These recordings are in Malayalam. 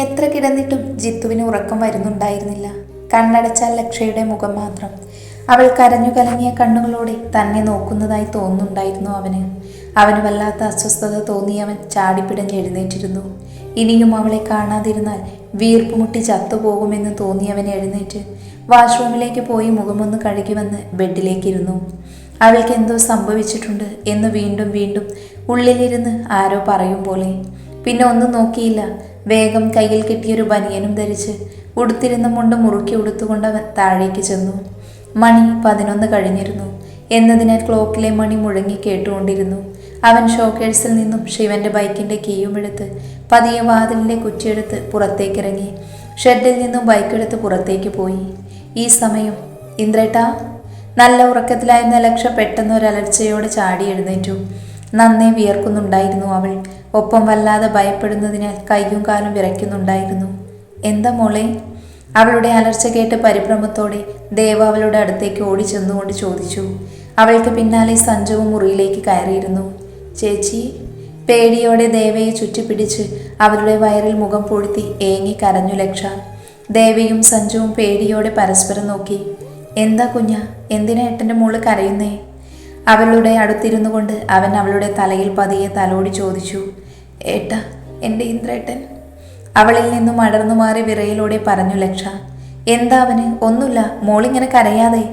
എത്ര കിടന്നിട്ടും ജിത്തുവിന് ഉറക്കം വരുന്നുണ്ടായിരുന്നില്ല. കണ്ണടച്ചാൽ ലക്ഷയുടെ മുഖം മാത്രം. അവൾ കരഞ്ഞു കലങ്ങിയ കണ്ണുകളോടെ തന്നെ നോക്കുന്നതായി തോന്നുന്നുണ്ടായിരുന്നു അവന്. അവന് വല്ലാത്ത അസ്വസ്ഥത തോന്നിയവൻ ചാടിപ്പിടഞ്ഞ് എഴുന്നേറ്റിരുന്നു. ഇനിയും അവളെ കാണാതിരുന്നാൽ വീർപ്പുമുട്ടി ചത്തുപോകുമെന്ന് തോന്നിയവൻ എഴുന്നേറ്റ്. വാഷ്റൂമിലേക്ക് പോയി മുഖമൊന്ന് കഴുകി വന്ന് ബെഡിലേക്കിരുന്നു. അവൾക്ക് എന്തോ സംഭവിച്ചിട്ടുണ്ട് എന്ന് വീണ്ടും വീണ്ടും ഉള്ളിലിരുന്ന് ആരോ പറയും പോലെ. പിന്നെ ഒന്നും നോക്കിയില്ല. വേഗം കയ്യിൽ കിട്ടിയൊരു ബനിയനും ധരിച്ച് ഉടുത്തിരുന്ന മുണ്ട് മുറുക്കി ഉടുത്തുകൊണ്ട് അവൻ താഴേക്ക് ചെന്നു. മണി പതിനൊന്ന് കഴിഞ്ഞിരുന്നു. എന്നതിനാൽ ക്ലോക്കിലെ മണി മുഴങ്ങി കേട്ടുകൊണ്ടിരുന്നു. അവൻ ഷോക്കേഴ്സിൽ നിന്നും ശിവന്റെ ബൈക്കിന്റെ കീയും എടുത്ത് പതിയെ വാതിലിന്റെ കുറ്റിയെടുത്ത് പുറത്തേക്കിറങ്ങി. ഷെഡിൽ നിന്നും ബൈക്കെടുത്ത് പുറത്തേക്ക് പോയി. ഈ സമയം ഇന്ദ്രേട്ടാ നല്ല ഉറക്കത്തിലായിരുന്ന ലക്ഷ പെട്ടെന്ന് ഒരു അലർച്ചയോടെ ചാടി എഴുന്നേറ്റു. നന്നേ വിയർക്കുന്നുണ്ടായിരുന്നു അവൾ. ഒപ്പം വല്ലാതെ ഭയപ്പെടുന്നതിനാൽ കൈയും കാലും വിറയ്ക്കുന്നുണ്ടായിരുന്നു. എന്താ മോളെ? അവളുടെ അലർച്ച കേട്ട് പരിഭ്രമത്തോടെ ദേവ അവളുടെ അടുത്തേക്ക് ഓടി ചെന്നുകൊണ്ട് ചോദിച്ചു. അവൾക്ക് പിന്നാലെ സഞ്ജവും മുറിയിലേക്ക് കയറിയിരുന്നു. ചേച്ചി പേടിയോടെ ദേവയെ ചുറ്റിപ്പിടിച്ച് അവളുടെ വയറിൽ മുഖം പൊഴുത്തി ഏങ്ങി കരഞ്ഞു ലക്ഷ. ദേവയും സഞ്ജുവും പേടിയോടെ പരസ്പരം നോക്കി. എന്താ കുഞ്ഞ? എന്തിനാ ഏട്ടന്റെ മോൾ കരയുന്നേ? അവളുടെ അടുത്തിരുന്നു കൊണ്ട് അവൻ അവളുടെ തലയിൽ പതിയെ തലോടി ചോദിച്ചു ഏട്ട എന്റെ ഇന്ദ്രേട്ടൻ? അവളിൽ നിന്നും അടർന്നു മാറി വിറയിലൂടെ പറഞ്ഞു ലക്ഷ എന്താ അവന്? ഒന്നുമില്ല മോളിങ്ങനെ കരയാതെ.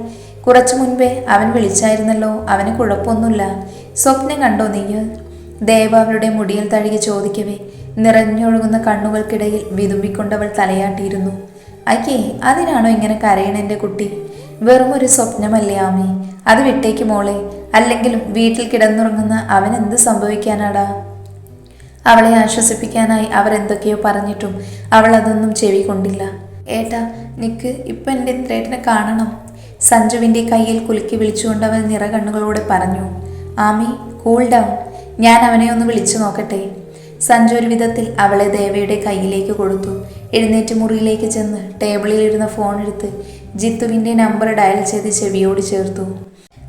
കുറച്ചു മുൻപേ അവൻ വിളിച്ചായിരുന്നല്ലോ അവന് കുഴപ്പമൊന്നുമില്ല. സ്വപ്നം കണ്ടോ നീ ദേവ അവളുടെ മുടിയിൽ തഴുകി ചോദിക്കവേ നിറഞ്ഞൊഴുകുന്ന കണ്ണുകൾക്കിടയിൽ വിതുമ്പിക്കൊണ്ടവൾ തലയാട്ടിയിരുന്നു. അയ്യേ അതിനാണോ ഇങ്ങനെ കരയണെന്റെ കുട്ടി? വെറും ഒരു സ്വപ്നമല്ലേ ആമി. അത് വിട്ടേക്ക് മോളെ. അല്ലെങ്കിലും വീട്ടിൽ കിടന്നുറങ്ങുന്ന അവൻ എന്ത് സംഭവിക്കാനാടാ? അവളെ ആശ്വസിപ്പിക്കാനായി അവർ എന്തൊക്കെയോ പറഞ്ഞിട്ടും അവൾ അതൊന്നും ചെവി കൊണ്ടില്ല. ഏട്ടാ നിക്ക് ഇപ്പം എന്റെ ഇന്ദ്രേട്ടനെ കാണണം. സഞ്ജുവിന്റെ കയ്യിൽ കുലുക്കി വിളിച്ചുകൊണ്ട് അവൻ നിറകണ്ണുകളോടെ പറഞ്ഞു ആമി കൂൾ ഡൗൺ ഞാൻ അവനെ ഒന്ന് വിളിച്ചു നോക്കട്ടെ. സഞ്ജു ഒരു വിധത്തിൽ അവളെ ദേവയുടെ കയ്യിലേക്ക് കൊടുത്തു. എഴുന്നേറ്റ് മുറിയിലേക്ക് ചെന്ന് ടേബിളിലിരുന്ന ഫോൺ എടുത്ത് ജിത്തുവിന്റെ നമ്പർ ഡയൽ ചെയ്ത് ചെവിയോട് ചേർത്തു.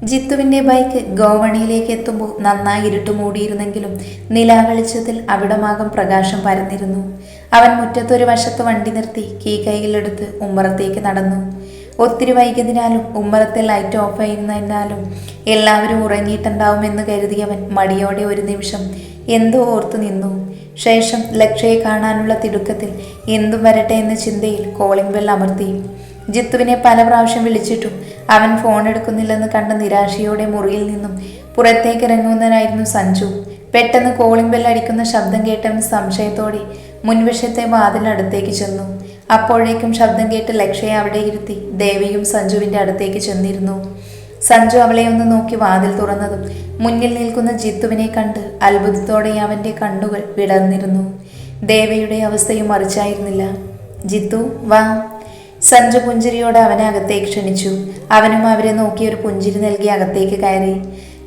ജിത്തുവിന്റെ ബൈക്ക് ഗോവണിയിലേക്ക് എത്തുമ്പോൾ നന്നായി ഇരുട്ട് മൂടിയിരുന്നെങ്കിലും നിലാവെളിച്ചത്തിൽ അവിടമാകം പ്രകാശം പരന്നിരുന്നു. അവൻ മുറ്റത്തൊരു വശത്ത് വണ്ടി നിർത്തി കീ കൈയിലെടുത്ത് ഉമ്മറത്തേക്ക് നടന്നു. ഒത്തിരി വൈകിയതിനാലും ഉമ്മറത്തെ ലൈറ്റ് ഓഫ് ചെയ്യുന്നതിനാലും എല്ലാവരും ഉറങ്ങിയിട്ടുണ്ടാവുമെന്ന് കരുതിയവൻ മടിയോടെ ഒരു നിമിഷം എന്തോ ഓർത്തു നിന്നു. ശേഷം ലക്ഷയെ കാണാനുള്ള തിടുക്കത്തിൽ എന്തും വരട്ടെ എന്ന ചിന്തയിൽ കോളിംഗ് ബെൽ അമർത്തി. ജിത്തുവിനെ പല പ്രാവശ്യം വിളിച്ചിട്ടും അവൻ ഫോൺ എടുക്കുന്നില്ലെന്ന് കണ്ട നിരാശയോടെ മുറിയിൽ നിന്നും പുറത്തേക്ക് ഇറങ്ങുന്നതിനായിരുന്നു സഞ്ജു. പെട്ടെന്ന് കോളിംഗ് ബെൽ അടിക്കുന്ന ശബ്ദം കേട്ടവൻ സംശയത്തോടെ മുൻവശത്തെ വാതിലടുത്തേക്ക് ചെന്നു. അപ്പോഴേക്കും ശബ്ദം കേട്ട് ലക്ഷയെ അവിടെ ഇരുത്തി ദേവിയും സഞ്ജുവിന്റെ അടുത്തേക്ക് ചെന്നിരുന്നു. സഞ്ജു അവളെ ഒന്ന് നോക്കി വാതിൽ തുറന്നതും മുന്നിൽ നിൽക്കുന്ന ജിത്തുവിനെ കണ്ട് അത്ഭുതത്തോടെ അവന്റെ കണ്ണുകൾ വിടർന്നിരുന്നു. ദേവയുടെ അവസ്ഥയും മറിച്ചായിരുന്നില്ല. ജിത്തു വാ. സഞ്ജു പുഞ്ചിരിയോട് അവനെ അകത്തേക്ക് ക്ഷണിച്ചു. അവനും അവരെ നോക്കി ഒരു പുഞ്ചിരി നൽകി അകത്തേക്ക് കയറി.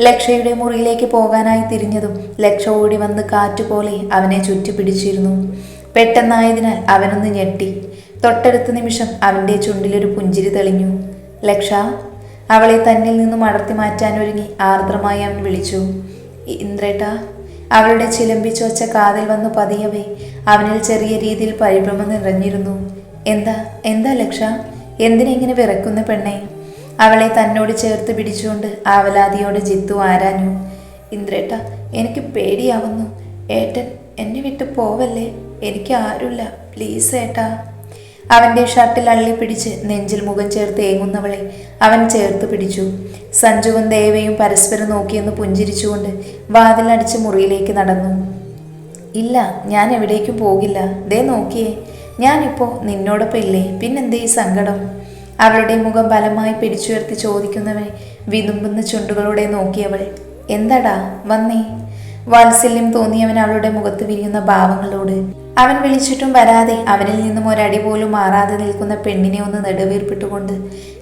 ലക്ഷയുടെ മുറിയിലേക്ക് പോകാനായി തിരിഞ്ഞതും ലക്ഷ ഓടി വന്ന് കാറ്റുപോലെ അവനെ ചുറ്റി പിടിച്ചിരുന്നു. പെട്ടെന്നായതിനാൽ അവനൊന്ന് ഞെട്ടി. തൊട്ടടുത്ത നിമിഷം അവന്റെ ചുണ്ടിലൊരു പുഞ്ചിരി തെളിഞ്ഞു. ലക്ഷ അവളെ തന്നിൽ നിന്നും അടർത്തി മാറ്റാൻ ഒരുങ്ങി ആർദ്രമായി അവൻ വിളിച്ചു. ഇന്ദ്രേട്ട അവളുടെ ചിലമ്പിച്ചോച്ച കാതിൽ വന്നു പതിയവേ അവനിൽ ചെറിയ രീതിയിൽ പരിഭ്രമം നിറഞ്ഞിരുന്നു. എന്താ എന്താ ലക്ഷ? എന്തിനെങ്ങനെ വിറക്കുന്ന പെണ്ണെ? അവളെ തന്നോട് ചേർത്ത് പിടിച്ചുകൊണ്ട് ആവലാതിയോട് ജിത്തു ആരാഞ്ഞു. ഇന്ദ്രേട്ട എനിക്ക് പേടിയാവുന്നു. ഏട്ടൻ എന്നെ വിട്ട് പോവല്ലേ? എനിക്ക് ആരുമില്ല. പ്ലീസ് ഏട്ടാ. അവന്റെ ഷർട്ടിൽ അള്ളി പിടിച്ച് നെഞ്ചിൽ മുഖം ചേർത്ത് ഏങ്ങുന്നവളെ അവൻ ചേർത്ത് പിടിച്ചു. സഞ്ജുവും ദേവയും പരസ്പരം നോക്കിയെന്ന് പുഞ്ചിരിച്ചുകൊണ്ട് വാതിലടിച്ച് മുറിയിലേക്ക് നടന്നു. ഇല്ല ഞാൻ എവിടേക്കും പോകില്ല. ദേ നോക്കിയേ. ഞാനിപ്പോ നിന്നോടൊപ്പം ഇല്ലേ? പിന്നെന്തേ ഈ സങ്കടം? അവളുടെ മുഖം ബലമായി പിടിച്ചുയർത്തി ചോദിക്കുന്നവനെ വിതുമ്പുന്ന ചുണ്ടുകളോടെ നോക്കിയവൾ എന്താടാ? വന്നേ. വാത്സല്യം തോന്നിയവൻ അവളുടെ മുഖത്ത് വിരിയുന്ന ഭാവങ്ങളോട്. അവൻ വിളിച്ചിട്ടും വരാതെ അവനിൽ നിന്നും ഒരടി പോലും മാറാതെ നിൽക്കുന്ന പെണ്ണിനെ ഒന്ന് നെടുവീർപ്പിട്ടുകൊണ്ട്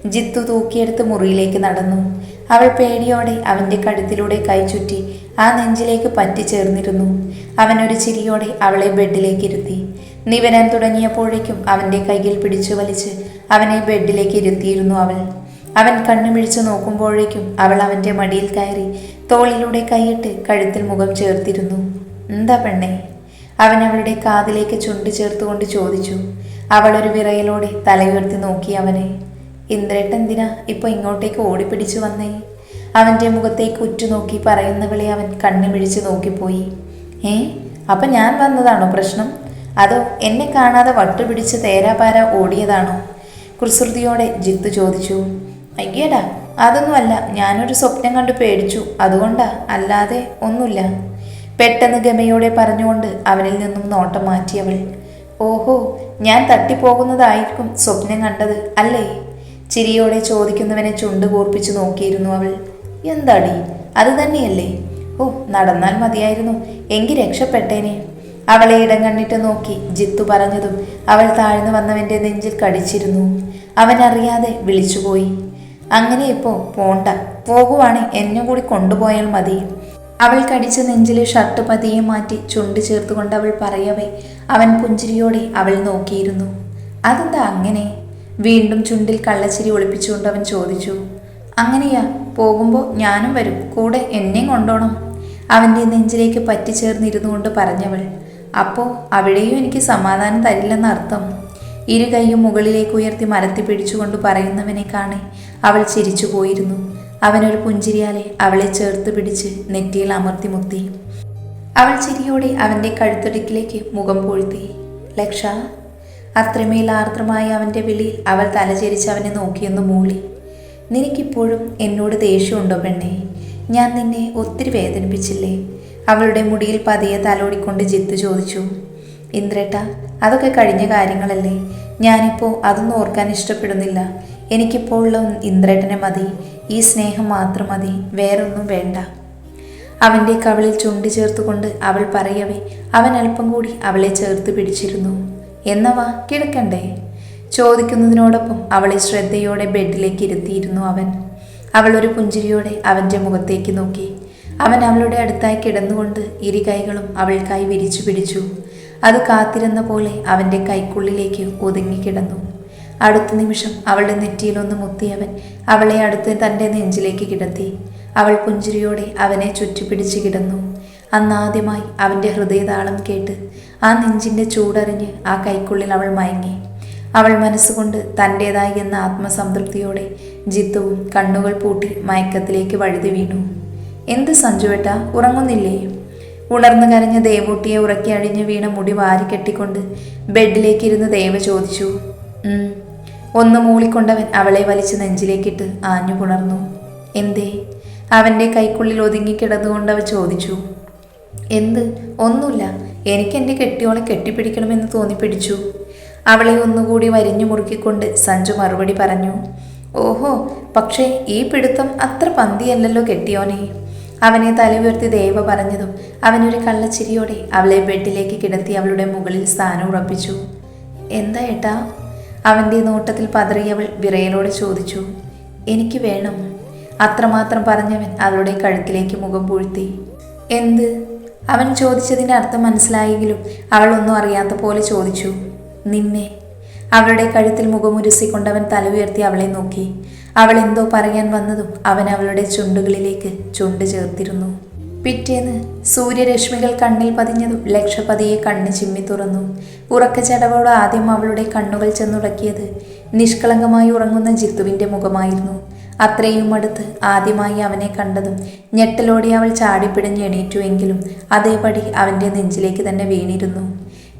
ജിത്തു തൂക്കിയെടുത്ത് മുറിയിലേക്ക് നടന്നു. അവൾ പേടിയോടെ അവന്റെ കഴുത്തിലൂടെ കൈ ചുറ്റി ആ നെഞ്ചിലേക്ക് പറ്റിച്ചേർന്നിരുന്നു. അവനൊരു ചിരിയോടെ അവളെ ബെഡിലേക്ക് ഇരുത്തി നിവരാൻ തുടങ്ങിയപ്പോഴേക്കും അവന്റെ കൈയിൽ പിടിച്ചു വലിച്ച് അവനെ ബെഡിലേക്ക് ഇരുത്തിയിരുന്നു അവൾ. അവൻ കണ്ണുമിഴിച്ചു നോക്കുമ്പോഴേക്കും അവൾ അവന്റെ മടിയിൽ കയറി തോളിലൂടെ കൈയിട്ട് കഴുത്തിൽ മുഖം ചേർത്തിരുന്നു. എന്താ പെണ്ണേ? അവൻ അവളുടെ കാതിലേക്ക് ചുണ്ട് ചേർത്തുകൊണ്ട് ചോദിച്ചു. അവൾ ഒരു വിറയലോടെ തലയുയർത്തി നോക്കി അവനെ. ഇന്ദ്രേട്ട് എന്തിനാ ഇപ്പൊ ഇങ്ങോട്ടേക്ക് ഓടിപ്പിടിച്ചു വന്നേ? അവന്റെ മുഖത്തേക്ക് ഉറ്റുനോക്കി പറയുന്നവളെ അവൻ കണ്ണുമിഴിച്ച് നോക്കിപ്പോയി. ഏ അപ്പൊ ഞാൻ വന്നതാണോ പ്രശ്നം? അതോ എന്നെ കാണാതെ വട്ടുപിടിച്ച് തേരാപാര ഓടിയതാണോ? കുസൃതിയോടെ ജിത്തു ചോദിച്ചു. അയ്യടാ അതൊന്നുമല്ല ഞാനൊരു സ്വപ്നം കണ്ടു പേടിച്ചു. അതുകൊണ്ടാ അല്ലാതെ ഒന്നുമില്ല. പെട്ടെന്ന് ഗമയോടെ പറഞ്ഞുകൊണ്ട് അവനിൽ നിന്നും നോട്ടം മാറ്റിയവൾ ഓഹോ ഞാൻ തട്ടിപ്പോകുന്നതായിരിക്കും സ്വപ്നം കണ്ടത് അല്ലേ? ചിരിയോടെ ചോദിക്കുന്നവനെ ചുണ്ട് കൂർപ്പിച്ച് നോക്കിയിരുന്നു അവൾ. എന്താടി? അത് തന്നെയല്ലേ? ഓ നടന്നാൽ മതിയായിരുന്നു. എങ്കിൽ രക്ഷപ്പെട്ടേനെ. അവളെ ഇടം കണ്ണിട്ട് നോക്കി ജിത്തു പറഞ്ഞതും അവൾ താഴ്ന്നു വന്നവന്റെ നെഞ്ചിൽ കടിച്ചിരുന്നു. അവൻ അറിയാതെ വിളിച്ചുപോയി. അങ്ങനെ ഇപ്പോ പോണ്ട. പോകുവാണെ. എന്നെ കൂടി കൊണ്ടുപോയാൽ മതി. അവൾ കടിച്ച നെഞ്ചിലെ ഷർട്ട് പതിയെ മാറ്റി ചുണ്ട് ചേർത്തുകൊണ്ട് അവൾ പറയവേ അവൻ പുഞ്ചിരിയോടെ അവൾ നോക്കിയിരുന്നു. അതെന്താ അങ്ങനെ? വീണ്ടും ചുണ്ടിൽ കള്ളച്ചിരി ഒളിപ്പിച്ചുകൊണ്ട് അവൻ ചോദിച്ചു. അങ്ങനെയാ പോകുമ്പോൾ ഞാനും വരും. കൂടെ എന്നെയും കൊണ്ടോണം. അവന്റെ നെഞ്ചിലേക്ക് പറ്റിച്ചേർന്നിരുന്നു കൊണ്ട് പറഞ്ഞവൾ. അപ്പോൾ അവിടെയും എനിക്ക് സമാധാനം തരില്ലെന്ന അർത്ഥം. ഇരു കൈയും മുകളിലേക്ക് ഉയർത്തി മരത്തി പിടിച്ചുകൊണ്ട് പറയുന്നവനെ കാണെ അവൾ ചിരിച്ചു പോയിരുന്നു. അവനൊരു പുഞ്ചിരിയാലെ അവളെ ചേർത്ത് പിടിച്ച് നെറ്റിയിൽ അമർത്തി മുത്തി. അവൾ ചിരിയോടെ അവന്റെ കഴുത്തടുക്കിലേക്ക് മുഖം പൊഴുത്തി. ലക്ഷ അത്രമേൽ ആർദ്രമായി അവന്റെ വിളിയിൽ അവൾ തലചരിച്ച് അവനെ നോക്കിയൊന്ന് മൂളി. നിനക്കിപ്പോഴും എന്നോട് ദേഷ്യമുണ്ടോ പെണ്ണേ? ഞാൻ നിന്നെ ഒത്തിരി വേദനിപ്പിച്ചില്ലേ? അവളുടെ മുടിയിൽ പതിയെ തലോടിക്കൊണ്ട് ജിത്ത് ചോദിച്ചു ഇന്ദ്രേട്ട അതൊക്കെ കഴിഞ്ഞ കാര്യങ്ങളല്ലേ? ഞാനിപ്പോൾ അതൊന്നും ഓർക്കാൻ ഇഷ്ടപ്പെടുന്നില്ല. എനിക്കിപ്പോൾ ഉള്ള ഇന്ദ്രേട്ടനെ മതി ഈ സ്നേഹം മാത്രം മതി വേറൊന്നും വേണ്ട അവന്റെ കവളിൽ ചുണ്ടി ചേർത്തുകൊണ്ട് അവൾ പറയവേ അവൻ അല്പം കൂടി അവളെ ചേർത്ത് പിടിച്ചിരുന്നു. എന്നവാ കിടക്കണ്ടേ ചോദിക്കുന്നതിനോടൊപ്പം അവളെ ശ്രദ്ധയോടെ ബെഡിലേക്ക് ഇരുത്തിയിരുന്നു അവൻ. അവൾ ഒരു പുഞ്ചിരിയോടെ അവന്റെ മുഖത്തേക്ക് നോക്കി. അവൻ അവളുടെ അടുത്തായി കിടന്നുകൊണ്ട് ഇരു കൈകളും അവൾക്കായി വിരിച്ചു പിടിച്ചു. അത് കാത്തിരുന്ന പോലെ അവന്റെ കൈക്കുള്ളിലേക്ക് ഒതുങ്ങിക്കിടന്നു അടുത്ത നിമിഷം അവളുടെ നെറ്റിയിലൊന്ന് മുത്തിയവൻ അവളെ അടുത്ത് തന്റെ നെഞ്ചിലേക്ക് കിടത്തി. അവൾ പുഞ്ചിരിയോടെ അവനെ ചുറ്റിപ്പിടിച്ച് കിടന്നു. അന്നാദ്യമായി അവന്റെ ഹൃദയതാളം കേട്ട് ആ നെഞ്ചിന്റെ ചൂടറിഞ്ഞ് ആ കൈക്കുള്ളിൽ അവൾ മയങ്ങി. അവൾ മനസ്സുകൊണ്ട് തന്റേതായി എന്ന ആത്മസംതൃപ്തിയോടെ ജിത്തുവും കണ്ണുകൾ പൂട്ടി മയക്കത്തിലേക്ക് വഴുതി വീണു. എന്ത് സഞ്ജുവേട്ട ഉറങ്ങുന്നില്ലേ? ഉണർന്നു കരഞ്ഞ ദേവൂട്ടിയെ ഉറക്കി അഴിഞ്ഞ് വീണ മുടി വാരി കെട്ടിക്കൊണ്ട് ബെഡിലേക്കിരുന്ന് ദേവ ചോദിച്ചു ഒന്ന് മൂളിക്കൊണ്ടവൻ അവളെ വലിച്ച് നെഞ്ചിലേക്കിട്ട് ആഞ്ഞു പുണർന്നു. എന്തേ? അവന്റെ കൈക്കുള്ളിൽ ഒതുങ്ങി കിടന്നുകൊണ്ട് അവ ചോദിച്ചു എന്ത്? ഒന്നുമില്ല. എനിക്ക് എന്റെ കെട്ടിയോളെ കെട്ടിപ്പിടിക്കണമെന്ന് തോന്നിപ്പിടിച്ചു അവളെ ഒന്നുകൂടി വരിഞ്ഞു മുറുക്കിക്കൊണ്ട് സഞ്ജു മറുപടി പറഞ്ഞു ഓഹോ പക്ഷേ ഈ പിടുത്തം അത്ര പന്തിയല്ലല്ലോ കെട്ടിയോനെ. അവനെ തല ഉയർത്തി ദേവ പറഞ്ഞതും അവനൊരു കള്ളച്ചിരിയോടെ അവളെ ബെഡിലേക്ക് കിടത്തി അവളുടെ മുകളിൽ സ്ഥാനം ഉറപ്പിച്ചു. എന്താ ഏട്ടാ? അവന്റെ നോട്ടത്തിൽ പതറിയവൾ വിറയലോട് ചോദിച്ചു. എനിക്ക് വേണം. അത്രമാത്രം പറഞ്ഞവൻ അവളുടെ കഴുത്തിലേക്ക് മുഖം പൂഴ്ത്തി. എന്ത്? അവൻ ചോദിച്ചതിന്റെ അർത്ഥം മനസ്സിലായെങ്കിലും അവൾ ഒന്നും അറിയാത്ത പോലെ ചോദിച്ചു. നിന്നെ. അവളുടെ കഴുത്തിൽ മുഖമുരുസിക്കൊണ്ടവൻ തല ഉയർത്തി അവളെ നോക്കി. അവൾ എന്തോ പറയാൻ വന്നതും അവൻ അവളുടെ ചുണ്ടുകളിലേക്ക് ചുണ്ട് ചേർത്തിരുന്നു. പിറ്റേന്ന് സൂര്യരശ്മികൾ കണ്ണിൽ പതിഞ്ഞതും ലക്ഷപതിയെ കണ്ണ് ചിമ്മി തുറന്നു. ഉറക്കച്ചടവോട് ആദ്യം അവളുടെ കണ്ണുകൾ ചെന്നുടക്കിയത് നിഷ്കളങ്കമായി ഉറങ്ങുന്ന ജിത്തുവിന്റെ മുഖമായിരുന്നു. അത്രയും അടുത്ത് ആദ്യമായി അവനെ കണ്ടതും ഞെട്ടലോടെ അവൾ ചാടിപ്പിടഞ്ഞ് എണീറ്റുവെങ്കിലും അതേപടി അവന്റെ നെഞ്ചിലേക്ക് തന്നെ വീണിരുന്നു.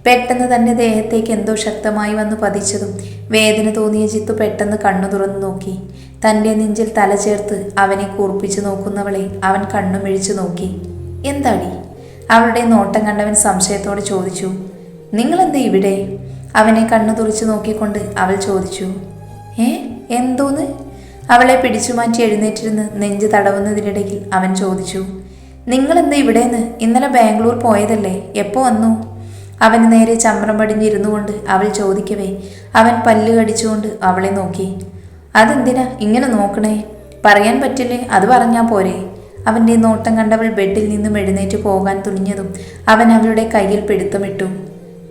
പെട്ടെന്ന് തന്റെ ദേഹത്തേക്ക് എന്തോ ശക്തമായി വന്ന് പതിച്ചതും വേദന തോന്നിയ ജിത്തു പെട്ടെന്ന് കണ്ണു തുറന്നു നോക്കി. തന്റെ നെഞ്ചിൽ തല ചേർത്ത് അവനെ കൂർപ്പിച്ചു നോക്കുന്നവളെ അവൻ കണ്ണു മിഴിച്ചു നോക്കി. എന്താടി? അവളുടെ നോട്ടം കണ്ടവൻ സംശയത്തോടെ ചോദിച്ചു. നിങ്ങളെന്താ ഇവിടെ? അവനെ കണ്ണു തുറിച്ചു നോക്കിക്കൊണ്ട് അവൾ ചോദിച്ചു. ഏ? എന്തോന്ന്? അവളെ പിടിച്ചു മാറ്റി എഴുന്നേറ്റിരുന്ന് നെഞ്ച് തടവുന്നതിനിടയിൽ അവൻ ചോദിച്ചു. നിങ്ങളെന്താ ഇവിടെന്ന്? ഇന്നലെ ബാംഗ്ലൂർ പോയതല്ലേ? എപ്പോ വന്നു? അവന് നേരെ ചമ്രം പടിഞ്ഞിരുന്നു കൊണ്ട് അവൾ ചോദിക്കവേ അവൻ പല്ല് കടിച്ചുകൊണ്ട് അവളെ നോക്കി. അതെന്തിനാ ഇങ്ങനെ നോക്കണേ? പറയാൻ പറ്റില്ലേ? അത് പറഞ്ഞാൽ പോരെ. അവന്റെ നോട്ടം കണ്ടവൾ ബെഡിൽ നിന്നും എഴുന്നേറ്റ് പോകാൻ തുനിഞ്ഞതും അവൻ അവളുടെ കയ്യിൽ പിടുത്തമിട്ടു.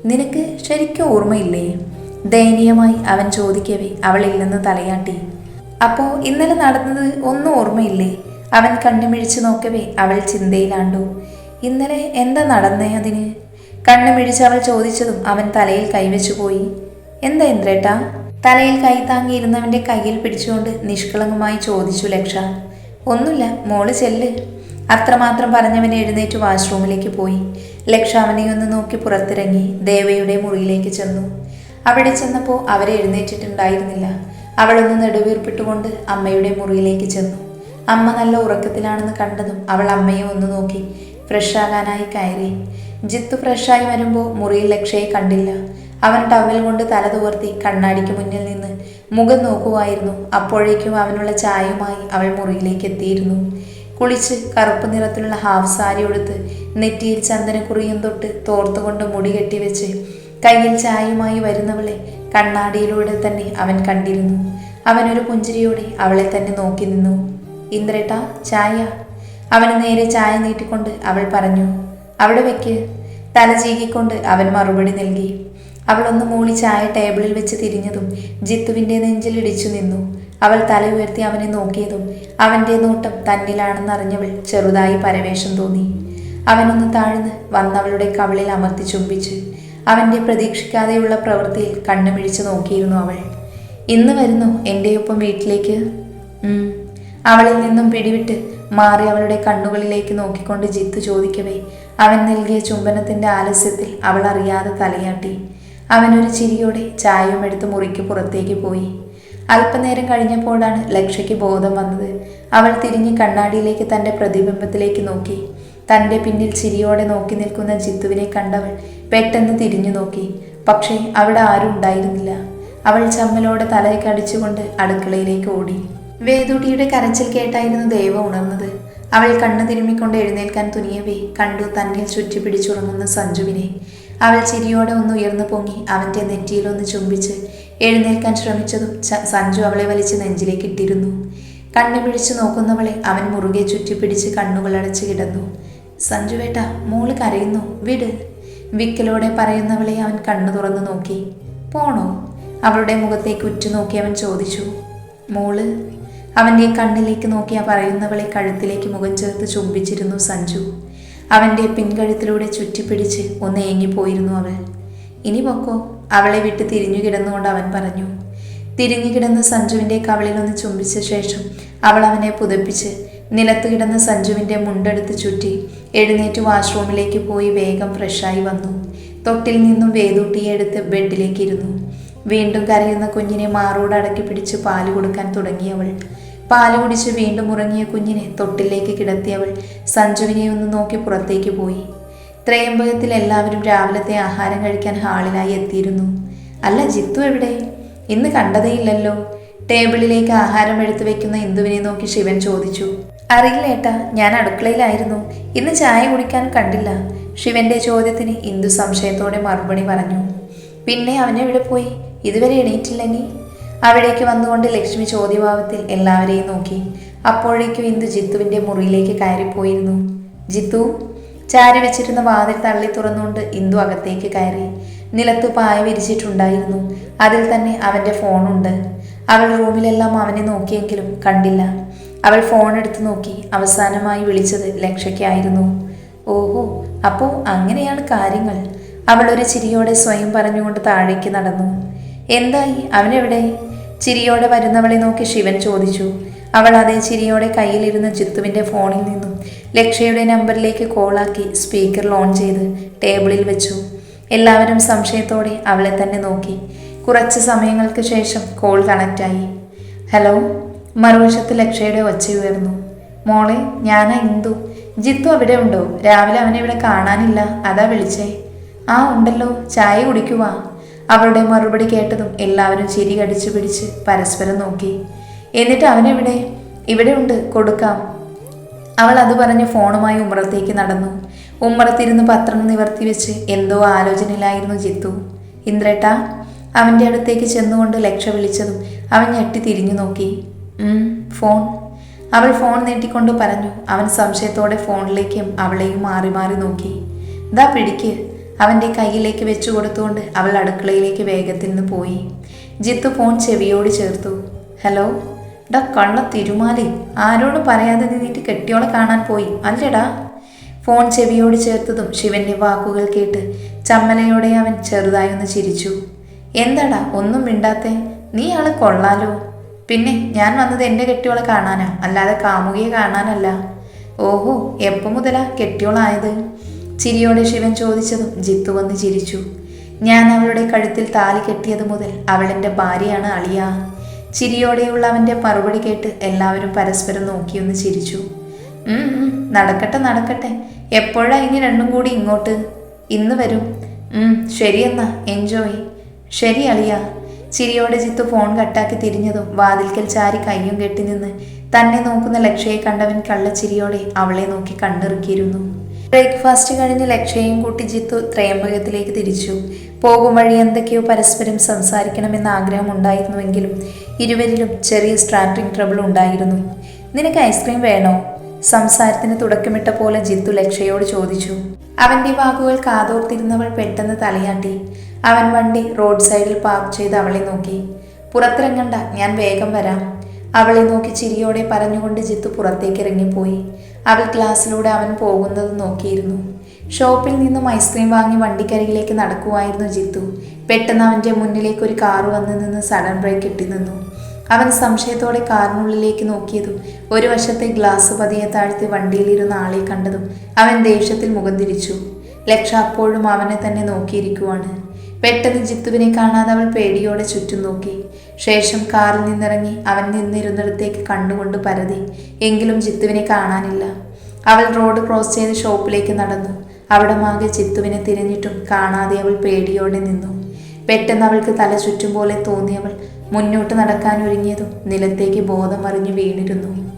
നിനക്ക് ശരിക്കും ഓർമ്മയില്ലേ? ദയനീയമായി അവൻ ചോദിക്കവേ അവളില്ലെന്ന് തലയാട്ടി. അപ്പോൾ ഇന്നലെ നടന്നത് ഒന്നും ഓർമ്മയില്ലേ? അവൻ കണ്ണുമിഴിച്ചു നോക്കവേ അവൾ ചിന്തയിലാണ്ടു. ഇന്നലെ എന്താ നടന്നേ അതിന്? കണ്ണു മിഴിച്ച് അവൾ ചോദിച്ചതും അവൻ തലയിൽ കൈവച്ചു പോയി എന്താ ഇന്ദ്രേട്ടാ? തലയിൽ കൈ താങ്ങിയിരുന്നവന്റെ കയ്യിൽ പിടിച്ചുകൊണ്ട് നിഷ്കളങ്കമായി ചോദിച്ചു ലക്ഷ. ഒന്നുമില്ല മോൾ ചെല്ല്. അത്രമാത്രം പറഞ്ഞവൻ എഴുന്നേറ്റ് വാഷ്റൂമിലേക്ക് പോയി. ലക്ഷ അവനെ ഒന്ന് നോക്കി പുറത്തിറങ്ങി ദേവയുടെ മുറിയിലേക്ക് ചെന്നു. അവിടെ ചെന്നപ്പോൾ അവരെ എഴുന്നേറ്റിട്ടുണ്ടായിരുന്നില്ല. അവളൊന്ന് നെടുവീർപ്പിട്ടുകൊണ്ട് അമ്മയുടെ മുറിയിലേക്ക് ചെന്നു. അമ്മ നല്ല ഉറക്കത്തിലാണെന്ന് കണ്ടതും അവൾ അമ്മയെ ഒന്ന് നോക്കി ഫ്രഷ് ആകാനായി കയറി. ജിത്തു ഫ്രഷായി വരുമ്പോൾ മുറിയിൽ ലക്ഷയെ കണ്ടില്ല. അവൻ ടവൽ കൊണ്ട് തല തുവർത്തി കണ്ണാടിക്ക് മുന്നിൽ നിന്ന് മുഖം നോക്കുമായിരുന്നു അപ്പോഴേക്കും അവനുള്ള ചായയുമായി അവൾ മുറിയിലേക്ക് എത്തിയിരുന്നു. കുളിച്ച് കറുപ്പ് നിറത്തിലുള്ള ഹാഫ് സാരി ഉടുത്ത് നെറ്റിയിൽ ചന്ദനക്കുറിയും തൊട്ട് തോർത്തുകൊണ്ട് മുടി കെട്ടിവെച്ച് കയ്യിൽ ചായയുമായി വരുന്നവളെ കണ്ണാടിയിലൂടെ തന്നെ അവൻ കണ്ടിരുന്നു. അവനൊരു പുഞ്ചിരിയോടെ അവളെ തന്നെ നോക്കി നിന്നു. ഇന്ദ്രേട്ട ചായ. അവന് നേരെ ചായ നീട്ടിക്കൊണ്ട് അവൾ പറഞ്ഞു അവിടെ വെക്ക്. തല ചീകിക്കൊണ്ട് അവൻ മറുപടി നൽകി. അവൾ ഒന്ന് മൂളി ചായ ടേബിളിൽ വെച്ച് തിരിഞ്ഞതും ജിത്തുവിന്റെ നെഞ്ചിൽ ഇടിച്ചു നിന്നു. അവൾ തല ഉയർത്തി അവനെ നോക്കിയതും അവന്റെ നോട്ടം തന്നിലാണെന്നറിഞ്ഞവൾ ചെറുതായി പരവേഷം തോന്നി. അവനൊന്ന് താഴ്ന്ന് വന്നവളുടെ കവളിൽ അമർത്തി ചുംബിച്ച് അവന്റെ പ്രതീക്ഷിക്കാതെയുള്ള പ്രവൃത്തിയിൽ കണ്ണുമിഴിച്ച് നോക്കിയിരുന്നു അവൾ. ഇന്ന് വരുന്നു എന്റെ ഒപ്പം വീട്ടിലേക്ക്. അവളിൽ നിന്നും പിടിവിട്ട് മാറി അവളുടെ കണ്ണുകളിലേക്ക് നോക്കിക്കൊണ്ട് ജിത്തു ചോദിക്കവേ അവൻ നൽകിയ ചുംബനത്തിന്റെ ആലസ്യത്തിൽ അവൾ അറിയാതെ തലയാട്ടി. അവനൊരു ചിരിയോടെ ചായയും എടുത്ത് മുറിക്ക് പുറത്തേക്ക് പോയി. അല്പനേരം കഴിഞ്ഞപ്പോഴാണ് ലക്ഷയ്ക്ക് ബോധം വന്നത്. അവൾ തിരിഞ്ഞ് കണ്ണാടിയിലേക്ക് തന്റെ പ്രതിബിംബത്തിലേക്ക് നോക്കി. തന്റെ പിന്നിൽ ചിരിയോടെ നോക്കി നിൽക്കുന്ന ജിത്തുവിനെ കണ്ടവൾ പെട്ടെന്ന് തിരിഞ്ഞു നോക്കി. പക്ഷേ അവിടെ ആരും ഉണ്ടായിരുന്നില്ല. അവൾ ചമ്മലോടെ തലയൊക്കെ അടിച്ചുകൊണ്ട് അടുക്കളയിലേക്ക് ഓടി. വേദുട്ടിയുടെ കരച്ചിൽ കേട്ടായിരുന്നു ദേവ ഉണർന്നത്. അവൾ കണ്ണു തിരുമ്മിക്കൊണ്ട് എഴുന്നേൽക്കാൻ തുനിയവേ കണ്ടു തന്നിൽ ചുറ്റി പിടിച്ചുറങ്ങുന്ന സഞ്ജുവിനെ. അവൾ ചിരിയോടെ ഒന്ന് ഉയർന്നു പൊങ്ങി അവന്റെ നെറ്റിയിലൊന്ന് ചുംബിച്ച് എഴുന്നേൽക്കാൻ ശ്രമിച്ചതും സഞ്ജു അവളെ വലിച്ച് നെഞ്ചിലേക്ക് ഇട്ടിരുന്നു. കണ്ണു പിടിച്ചു നോക്കുന്നവളെ അവൻ മുറുകെ ചുറ്റിപ്പിടിച്ച് കണ്ണുകൾ അടച്ചു കിടന്നു. സഞ്ജുവേട്ട മോൾ കരയുന്നു വിട്. വിക്കലോടെ പറയുന്നവളെ അവൻ കണ്ണു തുറന്നു നോക്കി. പോണോ? അവളുടെ മുഖത്തേക്ക് ഉറ്റുനോക്കി അവൻ ചോദിച്ചു. മോൾ അവന്റെ കണ്ണിലേക്ക് നോക്കി ആ പറയുന്നവളെ കഴുത്തിലേക്ക് മുഖം ചേർത്ത് ചുംബിച്ചിരുന്നു സഞ്ജു. അവന്റെ പിൻകഴുത്തിലൂടെ ചുറ്റിപ്പിടിച്ച് ഒന്ന് ഏങ്ങിപ്പോയിരുന്നു അവൾ. ഇനി പൊക്കോ അവളെ വിട്ട് തിരിഞ്ഞു കിടന്നുകൊണ്ട് അവൻ പറഞ്ഞു. തിരിഞ്ഞു കിടന്ന സഞ്ജുവിന്റെ കവളിലൊന്ന് ചുംബിച്ച ശേഷം അവൾ അവനെ പുതപ്പിച്ച് നിലത്ത് കിടന്ന സഞ്ജുവിന്റെ മുണ്ടെടുത്ത് ചുറ്റി എഴുന്നേറ്റ് വാഷ്റൂമിലേക്ക് പോയി വേഗം ഫ്രഷായി വന്നു. തൊട്ടിൽ നിന്നും വേദൂട്ടിയെ എടുത്ത് ഇരുന്നു വീണ്ടും കരയുന്ന കുഞ്ഞിനെ മാറോട് അടക്കി പിടിച്ച് പാൽ കൊടുക്കാൻ തുടങ്ങിയവൾ. പാൽ കുടിച്ച് വീണ്ടും ഉറങ്ങിയ കുഞ്ഞിനെ തൊട്ടിലേക്ക് കിടത്തിയവൾ സഞ്ജുവിനെ ഒന്ന് നോക്കി പുറത്തേക്ക് പോയി. ത്രയംബകത്തിൽ എല്ലാവരും രാവിലത്തെ ആഹാരം കഴിക്കാൻ ഹാളിലായി എത്തിയിരുന്നു. അല്ല ജിത്തു എവിടെ? ഇന്ന് കണ്ടതേയില്ലല്ലോ. ടേബിളിലേക്ക് ആഹാരം എടുത്തു വെക്കുന്ന ഇന്ദുവിനെ നോക്കി ശിവൻ ചോദിച്ചു. അറിയില്ല ഏട്ടാ ഞാൻ അടുക്കളയിലായിരുന്നു. ഇന്ന് ചായ കുടിക്കാൻ കണ്ടില്ല. ശിവന്റെ ചോദ്യത്തിന് ഇന്ദു സംശയത്തോടെ മറുപടി പറഞ്ഞു. പിന്നെ അവനെവിടെ പോയി? ഇതുവരെ എണീറ്റില്ല നീ? അവിടേക്ക് വന്നുകൊണ്ട് ലക്ഷ്മി ചോദ്യഭാവത്തിൽ എല്ലാവരെയും നോക്കി. അപ്പോഴേക്കും ഇന്ദു ജിത്തുവിന്റെ മുറിയിലേക്ക് കയറിപ്പോയിരുന്നു. ജിത്തു ചാരി വെച്ചിരുന്ന വാതിൽ തള്ളി തുറന്നുകൊണ്ട് ഇന്ദു അകത്തേക്ക് കയറി. നിലത്തു പായ വിരിച്ചിട്ടുണ്ടായിരുന്നു. അതിൽ തന്നെ അവന്റെ ഫോണുണ്ട്. അവൾ റൂമിലെല്ലാം അവനെ നോക്കിയെങ്കിലും കണ്ടില്ല. അവൾ ഫോൺ എടുത്തു നോക്കി. അവസാനമായി വിളിച്ചത് ലക്ഷയ്ക്കായിരുന്നു ഓഹോ അപ്പോ അങ്ങനെയാണ് കാര്യങ്ങൾ. അവൾ ഒരു ചിരിയോടെ സ്വയം പറഞ്ഞുകൊണ്ട് താഴേക്ക് നടന്നു. എന്തായി? അവനെവിടെ ചിരിയോടെ വരുന്നവളെ നോക്കി ശിവൻ ചോദിച്ചു. അവൾ അതേ ചിരിയോടെ കയ്യിലിരുന്ന ജിത്തുവിന്റെ ഫോണിൽ നിന്നും ലക്ഷയുടെ നമ്പറിലേക്ക് കോളാക്കി സ്പീക്കർ ഓൺ ചെയ്ത് ടേബിളിൽ വെച്ചു. എല്ലാവരും സംശയത്തോടെ അവളെ തന്നെ നോക്കി. കുറച്ച് സമയങ്ങൾക്ക് ശേഷം കോൾ കണക്റ്റായി ഹലോ മറുവശത്ത് ലക്ഷയുടെ ഒച്ച ഉയർന്നു. മോളെ ഞാനാ ഇന്ദു. ജിത്തു അവിടെ ഉണ്ടോ? രാവിലെ അവനെ ഇവിടെ കാണാനില്ല. അതാ വിളിച്ചേ. ആ ഉണ്ടല്ലോ. ചായ കുടിക്കുവാ. അവളുടെ മറുപടി കേട്ടതും എല്ലാവരും ചിരി കടിച്ചു പിടിച്ച് പരസ്പരം നോക്കി. എന്നിട്ട് അവനെവിടെ? ഇവിടെ ഉണ്ട് കൊടുക്കാം. അവൾ അത് പറഞ്ഞ് ഫോണുമായി ഉമ്മറത്തേക്ക് നടന്നു. ഉമ്മറത്തിരുന്ന് പത്രം നിവർത്തി വെച്ച് എന്തോ ആലോചനയിലായിരുന്നു ജിത്തു. ഇന്ദ്രേട്ട അവന്റെ അടുത്തേക്ക് ചെന്നുകൊണ്ട് ലക്ഷ വിളിച്ചതും അവൻ ഞെട്ടി തിരിഞ്ഞു നോക്കി. ഫോൺ. അവൾ ഫോൺ നീട്ടിക്കൊണ്ട് പറഞ്ഞു. അവൻ സംശയത്തോടെ ഫോണിലേക്കും അവളെയും മാറി മാറി നോക്കി. ദാ പിടിക്ക്. അവന്റെ കയ്യിലേക്ക് വെച്ചു കൊടുത്തുകൊണ്ട് അവൾ അടുക്കളയിലേക്ക് വേഗത്തിൽ നിന്ന് പോയി. ജിത്തു ഫോൺ ചെവിയോട് ചേർത്തു. ഹലോ ഡാ കള്ള തിരുമാലി ആരോടും പറയാതെ നിന്നിട്ട് കെട്ടിയോളെ കാണാൻ പോയി അല്ലടാ? ഫോൺ ചെവിയോട് ചേർത്തതും ശിവന്റെ വാക്കുകൾ കേട്ട് ചമ്മലയോടെ അവൻ ചെറുതായി ഒന്ന് ചിരിച്ചു. എന്താടാ ഒന്നും മിണ്ടാത്തെ? നീ ആൾ കൊള്ളാലോ. പിന്നെ ഞാൻ വന്നത് എന്റെ കെട്ടിയോളെ കാണാനാ അല്ലാതെ കാമുകിയെ കാണാനല്ല. ഓഹോ എപ്പോൾ മുതലാ കെട്ടിയോളായത്? ചിരിയോടെ ശിവൻ ചോദിച്ചതും ജിത്തു വന്ന് ചിരിച്ചു. ഞാൻ അവളുടെ കഴുത്തിൽ താലി കെട്ടിയത് മുതൽ അവളെന്റെ ഭാര്യയാണ് അളിയ. ചിരിയോടെയുള്ള അവന്റെ മറുപടി കേട്ട് എല്ലാവരും പരസ്പരം നോക്കിയൊന്ന് ചിരിച്ചു. നടക്കട്ടെ നടക്കട്ടെ. എപ്പോഴാ ഇനി രണ്ടും കൂടി ഇങ്ങോട്ട്? ഇന്ന് വരും. ശരിയെന്നാ എൻജോയ് ശരി അളിയ. ചിരിയോടെ ജിത്തു ഫോൺ കട്ടാക്കി തിരിഞ്ഞതും വാതിൽക്കൽ ചാരി കയ്യും കെട്ടി നിന്ന് തന്നെ നോക്കുന്ന ലക്ഷയെ കണ്ടവൻ കള്ള കള്ളച്ചിരിയോടെ അവളെ നോക്കി കണ്ണിറുക്കിയിരുന്നു. ബ്രേക്ക്ഫാസ്റ്റ് കഴിഞ്ഞ് ലക്ഷയും കൂട്ടി ജിത്തു ത്രയംബകത്തിലേക്ക് തിരിച്ചു. പോകും വഴി എന്തൊക്കെയോ പരസ്പരം സംസാരിക്കണമെന്ന ആഗ്രഹം ഉണ്ടായിരുന്നുവെങ്കിലും ഇരുവരിലും ചെറിയ സ്റ്റാർട്ടിംഗ് ട്രബിൾ ഉണ്ടായിരുന്നു. നിനക്ക് ഐസ്ക്രീം വേണോ? സംസാരത്തിന് തുടക്കമിട്ട പോലെ ജിത്തു ലക്ഷയോട് ചോദിച്ചു. അവന്റെ വാക്കുകൾ കാതോർത്തിരുന്നവൾ പെട്ടെന്ന് തലയാട്ടി. അവൻ വണ്ടി റോഡ് സൈഡിൽ പാർക്ക് ചെയ്ത് അവളെ നോക്കി. പുറത്തിറങ്ങണ്ട ഞാൻ വേഗം വരാം. അവളെ നോക്കി ചിരിയോടെ പറഞ്ഞുകൊണ്ട് ജിത്തു പുറത്തേക്ക് ഇറങ്ങിപ്പോയി അവൾ ക്ലാസ്സിലൂടെ അവൻ പോകുന്നത് നോക്കിയിരുന്നു. ഷോപ്പിൽ നിന്നും ഐസ്ക്രീം വാങ്ങി വണ്ടിക്കരയിലേക്ക് നടക്കുമായിരുന്നു ജിത്തു. പെട്ടെന്ന് അവന്റെ മുന്നിലേക്ക് ഒരു കാറ് വന്നു നിന്ന് സഡൻ ബ്രേക്ക് ഇട്ടി നിന്നു. അവൻ സംശയത്തോടെ കാറിനുള്ളിലേക്ക് നോക്കിയതും ഒരു വശത്തെ ഗ്ലാസ് പതിയെ താഴ്ത്തി വണ്ടിയിലിരുന്ന ആളെ കണ്ടതും അവൻ ദേഷ്യത്തിൽ മുഖം തിരിച്ചു. ലക്ഷ അപ്പോഴും അവനെ തന്നെ നോക്കിയിരിക്കുവാണ്. പെട്ടെന്ന് ജിത്തുവിനെ കാണാതെ അവൾ പേടിയോടെ ചുറ്റും നോക്കി. ശേഷം കാറിൽ നിന്നിറങ്ങി അവൻ നിന്നിരുന്നിടത്തേക്ക് കണ്ടുകൊണ്ട് പരതി. എങ്കിലും ജിത്തുവിനെ കാണാനില്ല. അവൾ റോഡ് ക്രോസ് ചെയ്ത് ഷോപ്പിലേക്ക് നടന്നു. അവിടെ മാകെ ചിത്തുവിനെ തിരഞ്ഞിട്ടും കാണാതെ അവൾ പേടിയോടെ നിന്നു. പെട്ടെന്ന് അവൾക്ക് തല ചുറ്റും പോലെ തോന്നിയവൾ മുന്നോട്ട് നടക്കാൻ ഒരുങ്ങിയതും നിലത്തേക്ക് ബോധം അറിഞ്ഞു വീണിരുന്നു.